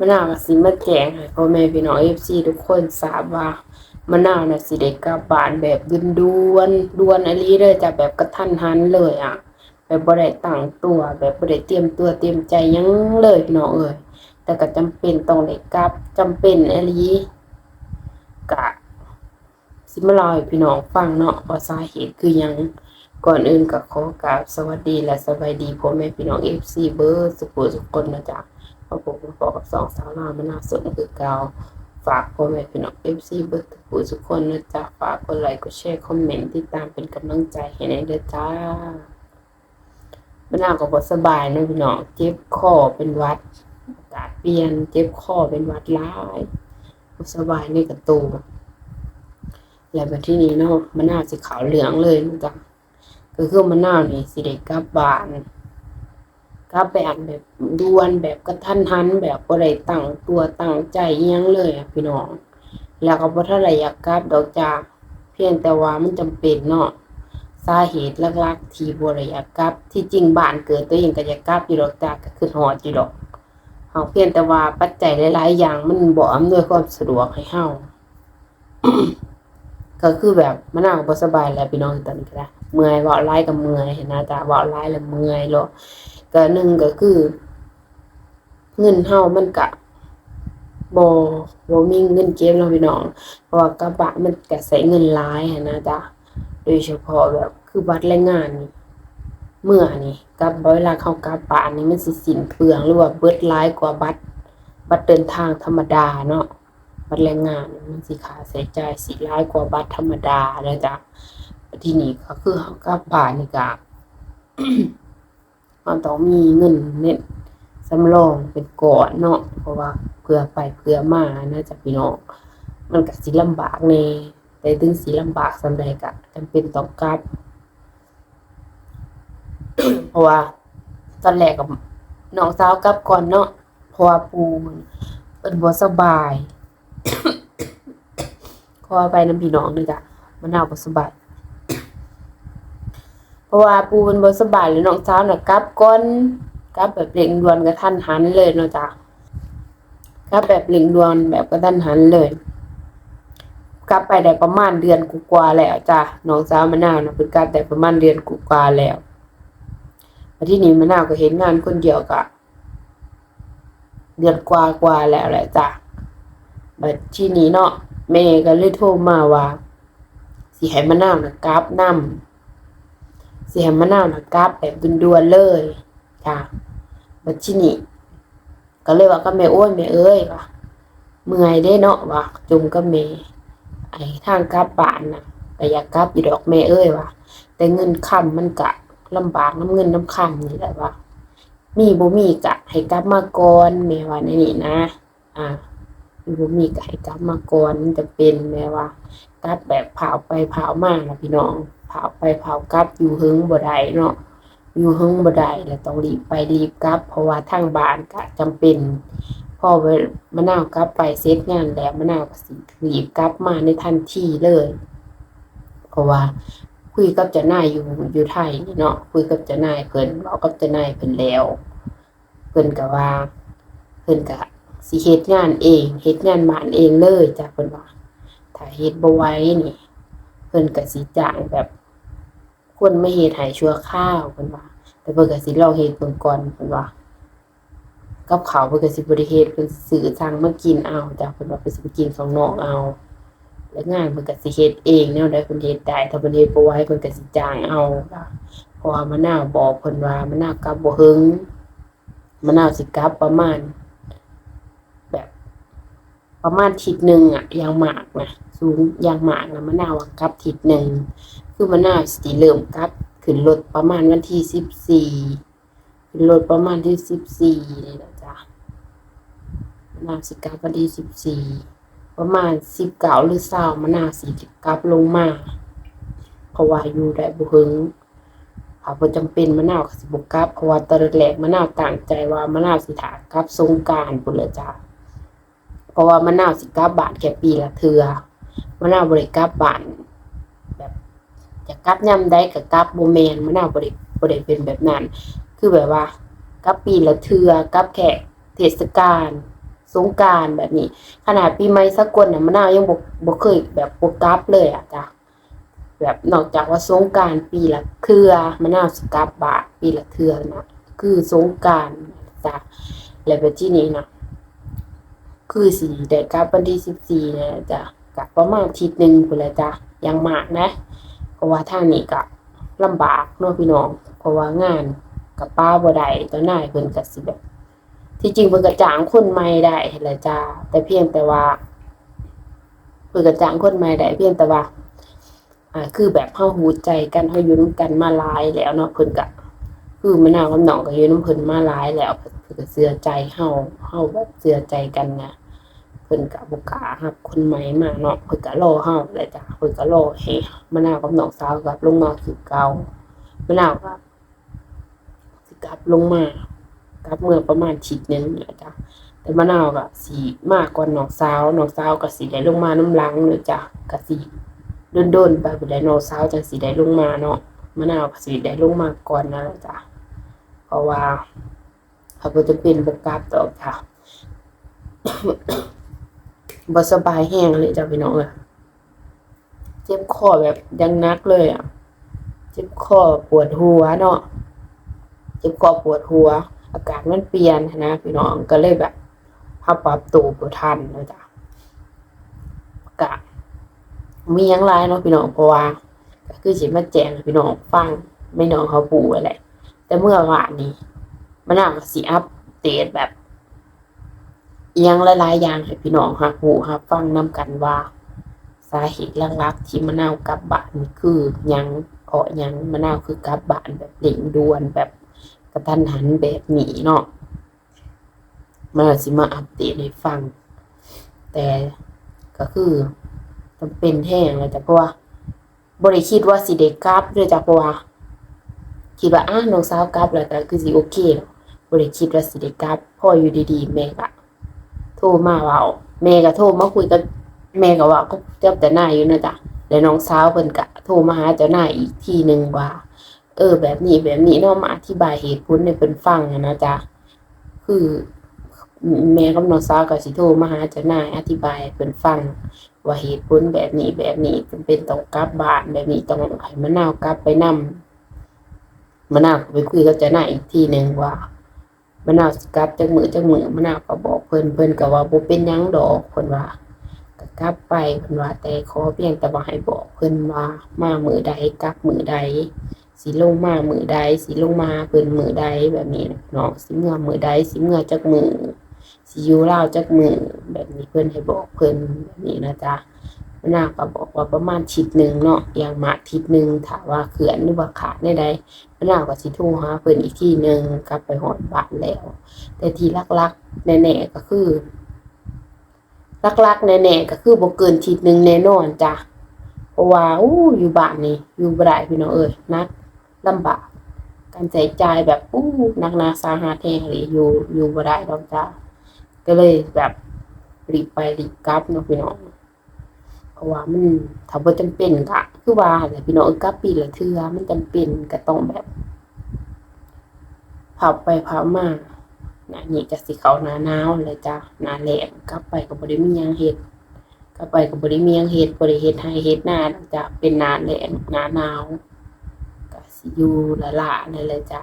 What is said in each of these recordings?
มะนาวก็สิมาแจ้งให้พ่อแม่พี่น้อง FC ทุกคนทราบว่ามะนาวน่ะสิได้กลับบ้านแบบด่วนๆด่วนอลีเด้อจ้ะแบบกระทันหันเลยอะแบบบ่ได้ตั้งตัว แบบบ่ได้เตรียมตัวเตรียมใจหยังเลยพี่น้องเอ้ยแต่ก็จำเป็นต้องได้กลับจำเป็นอลีกะสิมาเล่าให้พี่น้องฟังเนาะว่าสาเหตุคือหยังก่อนอื่นก็ขอกราบสวัสดีและสบายดีพ่อแม่พี่น้อง FC เบอร์สุขุสุขคนนะจ๊ะ พอผมมาบอกับสองสาวลาวมานาสนคือเก่าฝากพ่อแม่พี่น้อง FC เบอร์สุขุสุขคนนะจ๊ะฝากกดไลค์กดแชร์คอมเมนต์ติดตามเป็นกำลังใจให้ในเด้อจ้ามะนาก็บ่สบายนะพี่น้องเจ็บคอเป็นวัดอากาศเปลี่ยนเจ็บคอเป็นวัดหลายบ่สบายในกระตูแล้วบัดทีนี้เนาะมะนาวสิขาวเหลืองเลยนะจ๊ะก็คือมะนาวนี่สิได้กลับบาน กลับแบบแบบด่วนแบบกระทันหันแบบบ่ได้ตั้งตัวตั้งใจยังเลยอะพี่น้อง แล้วก็บ่ทันได้อยากกลับดอกจ้าเพียงแต่ว่ามันจำเป็นเนาะสาเหตุหลักๆที่บ่ได้อยากกลับ ที่จริงบ้านเกิดตัวเองก็อยากกลับอยู่ดอกจ้าก็คือฮอดอยู่ดอกเฮาเพียงแต่ว่าปัจจัยหลายๆอย่างมันบ่อำนวยความสะดวกให้เฮาก็คือแบบมะนาวก็บ่สบายแล้วพี่น้องตอนนี้ก็ได้เมื่อยเว้าหลายก็เมื่อยเห็นหน้าตาเว้าหลายแล้วเมื่อยแล้ว ก็หนึ่งก็คือ เงินเฮามันก็บ่บ่มีเงินเก็บเนาพี่น้องเพราะว่ากระบะมันก็ใช้เงินหลายนะจ๊ะโดยเฉพาะแบบคือบัตรแรงงานนี่เมื่อนี่กับเวลาเข้ากลับบ้านี่มันสิสินเปลืองหรือว่าเบิดหลายกว่าบัตรบัตรเดินทางธรรมดาเนาะบัตรแรงงานมันสิค่าใช้จ่ายสิหลายกว่าบัตรธรรมดาเลยจ้ะที่นี้ก็คือเฮากลับบ้านนี่ก็ เราต้องมีเงินเน็ตสำรองเป็นก่อนเนาะเพราะว่าเพื่อไปเพื่อมานะจ๊ะพี่น้องมันก็สิลำบากแน่แต่ถึงสิลำบากสำใดก็จำเป็นต้องกลับเพราะว่า ตอนแรกกับน้องสาวกลับก่อนเนาะเพราะว่าปูมันเพิ่นบ่สบายขอไปน้ำพี่น้องด้วยจ้ะมะนาวบ่สบาย เพราะว่าปูเพิ่นบ่สบายแล้วน้องสาวน่ะกลับก่อนกลับแบบเร่งด่วนกระทันหันเลยเนาะจ้ะกลับแบบเร่งด่วนแบบกระทันหันเลย กลับไปได้ประมาณเดือนกว่าแล้วจ้ะน้องสาวมะนาวน่ะเพิ่นกลับได้ประมาณเดือนกว่าแล้วที่นี้มะนาวก็เห็นงานคนเดียวก็เดือนกว่าๆแล้วแหละจ้ะบัดที่นี้เนาะแม่ก็เลยโทรมาว่าสิให้มะนาวน่ะกลับนำสิให้มะนาวนะกลับแบบด่วนๆเลยจ้ะบัดทีนี้ก็เลยว่ากับแม่โอ้ยแม่เอ้ยว่าเมื่อยเด้เนาะว่าจุมกับแม่ไอ้ทางกลับบ้านน่ะก็อยากกลับอยู่ดอกแม่เอ้ยว่าแต่เงินค้ำมันก็ลำบากน้ำเงินน้ำค้ำนี่แหละว่ามีบ่มีก็ให้กลับมาก่อนแม่ว่าในนี่นะ อ่ามีบ่มีก็ให้กลับมาก่อนมันจะเป็นแม่ว่ากลับแบบเผาไปเผามาล่ะพี่น้อง เผาไปเผากลับอยู่หึงบ่ได้เนาะอยู่หึงบ่ได้แล้วต้องรีบไปรีบกลับ เพราะว่าทางบ้านก็จำเป็นพอเวลมะนาวกลับไปเสร็จงานแล้วมะนาวก็สิรีบกลับมาในทันทีเลยเพราะว่าคุยกับเจ้านายอยู่อยู่ไทยนี่เนาะคุยกับเจ้านายเพิ่นเว้ากับเจ้านายเพิ่นแล้วเพิ่นก็ว่าเพิ่นก็สิเฮ็ดงานเองเฮ็ดงานบ้านเองเลยจ้ะเพิ่นว่าถ้าเฮ็ดบ่ไหวนี่เพิ่นก็สิจ้างแบบ คนไมาเฮ็ดให้ชั่วคราวเพิ่นว่าแต่เพิ่นก็สิลองเฮ็ดเบิ่งก่อนเพิ่นว่ากับเขาเพิ่นก็สิบ่ได้เฮ็ดเพิ่นสิซื้อสั่งมากินเอาจ้ะเพิ่นว่าเพิ่นสิไปกินข้างนอกเอาแล้วงานเพิ่นก็สิเฮ็ดเองแนวใดเพิ่นเฮ็ดได้ถ้าเพิ่นเฮ็ดบ่ไหวเพิ่นก็สิจ้างเอาเพราะว่ามะนาวบอกเพิ่นว่ามะนาวกลับบ่หึงมะนาวสิกลับประมาณ แบบ ประมาณทิศหนึ่งอะอย่างมากนะสูงอย่างมากนะมะนาวอะกลับทิศหนึ่ง คือมะนาวสิเริ่มกับขึ้นรถประมาณวันที่สิบสี่ขึ้นรถประมาณที่สิบสี่นี่แหละจ้ะมะนาวสิกลับวันที่สิบสี่ประมาณสิบเก้าหรือเศร้ามะนาวสิกลับลงมาเพราะว่าอยู่ได้บ่หึงถ้าบ่จำเป็นมะนาวสิบ่กลับเพราะว่าตอนแรกมะนาวตั้งใจว่ามะนาวสิท่ากับสงกานต์พุ่นละจ้ะเพราะว่ามะนาวสิกับบานแค่ปีละเทือมะนาวบ่ได้กลับบานแบบ จะกลับยามใดก็กลับบ่แมนมะนาวบ่ได้บ่ได้เป็นแบบนั้น คือแบบว่า กับปีละเทือกับแค่เทศกาลสงการแบบนี้ ขนาดปีใหม่สกลน่ะมะนาวยังบ่บ่เคยแบบบ่กลับเลยอะจ้ะแบบนอกจากว่าสงการปีละเทือมะนาวสกับบาทปีละเทือนะคือสงการจ้ะแล้วแบบที่นี้นะคือสิได้กลับวันที่14นะจ้ะกับประมาณอาทิตย์หนึงพุ่นแหละจ้ะยังมากนะ ราะว่าท่านี้ก็ลำบากเนาะพี่น้อง เพราะว่างานกับป้าบ่ได้ตอนนายเพิ่นก็สิแบบ ที่จริงเพิ่นก็จ้างคนใหม่ได้แหละจ้าแต่เพียงแต่ว่าเพิ่นก็จ้างคนใหม่ได้เพียงแต่ว่าอ่า คือแบบเฮาฮู้ใจกันเฮาอยู่นำกันมาหลายแล้วเนาะเพิ่นก็คือมะนาวกับน้องก็อยู่นำเพิ่นมาหลายแล้วเพิ่นก็เชื่อใจเฮาเฮาแบบเชื่อใจกันนะ พิ่นก็บ่กล้ารับคนใหม่มาเนาะเพิ่นก็รอเฮาแหละจ้ะเพิ่นก็รอให้มะนาวกับน้องสาวกับลงมาคือเก่ามะนาวก็สิกลับลงมากับเมื่อประมาณชิดหนึงนี่แหละจ้ะแต่มะนาวก็สิมากกว่าน้องสาวน้องสาวก็สิได้ลงมาน้ำหลังเนาะจ้ะก็สิโดนๆไปบ่ได้น้องสาวจังสิได้ลงมาเนาะมะนาวก็สิได้ลงมาก่อนนะจ้ะเพราะว่าเขาบ่จะเป็นบ่กลับดอกจ้ะ บสบายแฮงเลยจ้ะพี่น้องเอ้ยเจ็บคอแบบยังนักเลยอะ เจ็บคอปวดหัวเนาะ เจ็บคอปวดหัว อากาศมันเปลี่ยนนะพี่น้องก็เลยแบบพับปรับตัวบ่ทันนะจ๊ะกะมียังหลายเนาะพี่น้องเพราะว่าก็คือสิมาแจ้งพี่น้องฟังไม่น้องเขาปูไว้แหละแต่เมื่อวานนี้มันน่าก็สิอัปเดตแบบ อิหยังหลายๆอย่างให้พี่น้องฮักฮู้ฮักฟังนํกันว่า สาเหตุหลักๆที่มะนาวกลับบ้านคือยังเพราะยังมะนาวคือกลับบ้านแบบเร่งด่วนแบบกระทันหันแบบนี้เนาะมันอาสิมาอัปเดตให้ฟัง แต่ก็คือจำเป็นแห้งเลยจ้ะเพราะว่าบ่ได้คิดว่าสิได้กลับเลยจ้ะเพราะว่าคิดว่าอ้าน้องสาวกลับแล้วก็คือสิโอเคบ่ได้คิดว่าสิได้กลับพ่ออยู่ดีๆแม่ก็ โทรมาเว้าแม่ก็โทรมาคุยกับแม่ก็ว่าก็เจ้าแต่หน้ายอยู่นะจ๊ะแล้วน้องสาวเพิ่นก็โทรมาหาเจ้าหน้าอีกทีหนึ่งว่า เออ แบบนี้แบบนี้เนาะมาอธิบายเหตุผลให้เพิ่นฟังนะจ๊ะคือแม่กับน้องสาวก็สิโทรมาหาเจ้านายอธิบายเพิ่นฟัง ว่าเหตุผลแบบนี้แบบนี้จำเป็นต้องกลับบ้านแบบนี้ต้องให้มะนาวกลับไปนำมะนาวไปคุยกับเจ้านายอีกทีหนึ่งว่า มะนาวสิกลับจักมือจักมือมะนาวก็บอกเพิ่นเพิ่นก็ว่าบ่เป็นหยังดอกเพิ่นว่าก็กลับไปเพิ่นว่าแต่ขอเพียงแต่ว่าให้บอกเพิ่นว่ามามือใดกลับมือใดสิลงมามือใดสิลงมาเพิ่นมือใดแบบนี้นะเนาะสิเมื่อมือใดสิเมื่อจักมือสิอยู่ลาวจักมือแบบนี้เพิ่นให้บอกเพิ่นแบบนี้นะจ๊ะ นาก็บอกว่าประมาณทิศหนึ่งเนาะอย่างมาทิศหนึ่งถ้าว่าเขื่อนหรือว่าขาดใดๆมะนาก็สิโทรหาเพิ่นอีกที่หนึ่งกลับไปฮอดบ้านแล้ว แต่ที่ลักๆแน่ๆก็คือลักๆแน่ๆก็คือบ่เกินทิศหนึ่งแน่นอนจ้ะเพราะว่าอู้อยู่บ้านนี่อยู่บ่ได้พี่น้องเอ้ยนักลำบากการใช้จ่ายแบบอู้นักนาสาหัสแท้เลยอยู่อยู่บ่ได้ดอกจ้าก็เลยแบบรีบไปรีบกลับเนาะพี่น้อง ราะว่ามันถ้าบ่จำเป็นก็คือว่าแหละพี่น้องกลับปีละเทื่อมันจำเป็นก็ต้องแบบพับไปพับมาหน้านี้จะสิเขาหน้าหนาวเลยจ้ะหน้าแล้งกลับไปก็บ่ได้มีหยังเฮ็ดกลับไปก็บ่ได้มีหยังเฮ็ดบ่ได้เฮ็ดให้เฮ็ดนาจ้ะเป็นหน้าแล้งหน้าหนาวก็สิอยู่ละละนั่นแหละจ้ะ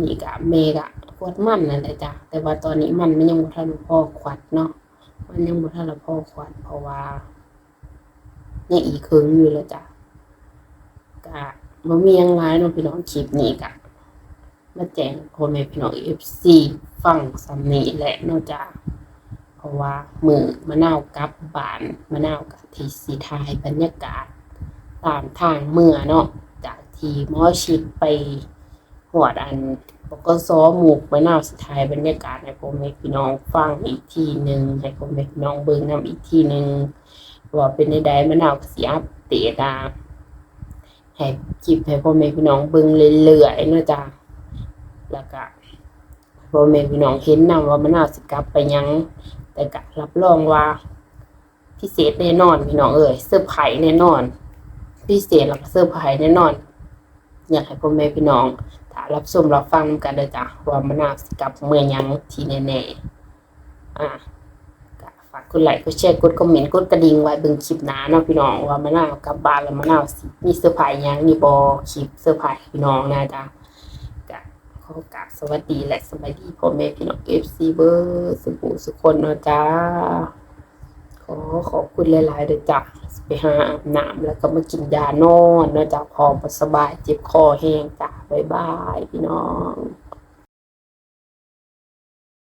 นี่ก็แม่ก็ขวดมันนั่นแหละจ้ะแต่ว่าตอนนี้มันมันยังบ่ทันพอขวัดเนาะมันยังบ่ทันพอขวัดเพราะว่า ยังอีกครึ่งอยู่แล้วจ้ะก็บ่มียังหลายเนาะพี่น้องคลิปนี้ก็มาแจ้งพ่อแม่พี่น้อง FC ฟังสำนีแหละนาะจ้ะเพราะว่ามือมะนาวกับบานมะนาวก็ที่สิถ่ายบรรยากาศ ตามทางเมื่อเนาะจากทีมอชิดไปหวดอันบกสหมูกไปนาวสุดท้ายบรรยากาศให้ผมให้พี่น้องฟังอีกทีหนึ่งให้ผมให้พี่น้องเบิ่งนำอีกทีหนึ่ง ว่าเป็นใดๆมะนาวก็สิอัปเดตอะให้คลิปให้พ่อแม่พี่น้องเบิ่งเรื่อยๆเนาะจ้ะแล้วก็พ่อแม่พี่น้องเห็นนำว่ามะนาวสิกลับไปยัง แต่ก็รับรองว่า พิเศษแน่นอนพี่น้องเอ้ยเซอร์ไพรส์แน่นอน พิเศษแล้วก็เซอร์ไพรส์แน่นอน อยากให้พ่อแม่พี่น้องถ้ารับชมรับฟังกันเลยจ้ะว่ามะนาวสิกลับเมื่อยังทีแน่ๆอ่า ก็ฝากกดไลค์กดแชร์กดคอมเมนต์กดกระดิ่งไว้เบิ่งคลิปหน้าเนาะพี่น้องว่ามะนาวกลับบ้านแล้วมะนาวสิมีเซอร์ไพรส์ยังนี่บ่คลิปเซอร์ไพรส์พี่น้องนะจ๊ะก็ขอกราบสวัสดีและสบายดีพ่อแม่พี่น้อง FC เบอร์สุขุสุขคนเนาะจ้าขอขอบคุณหลายๆเด้อจ้ะไปหาอาบน้ำแล้วก็มากินยานอนเนาะจ้ะพอบ่สบายเจ็บคอแห้งจ้ะบ๊ายบายพี่น้อง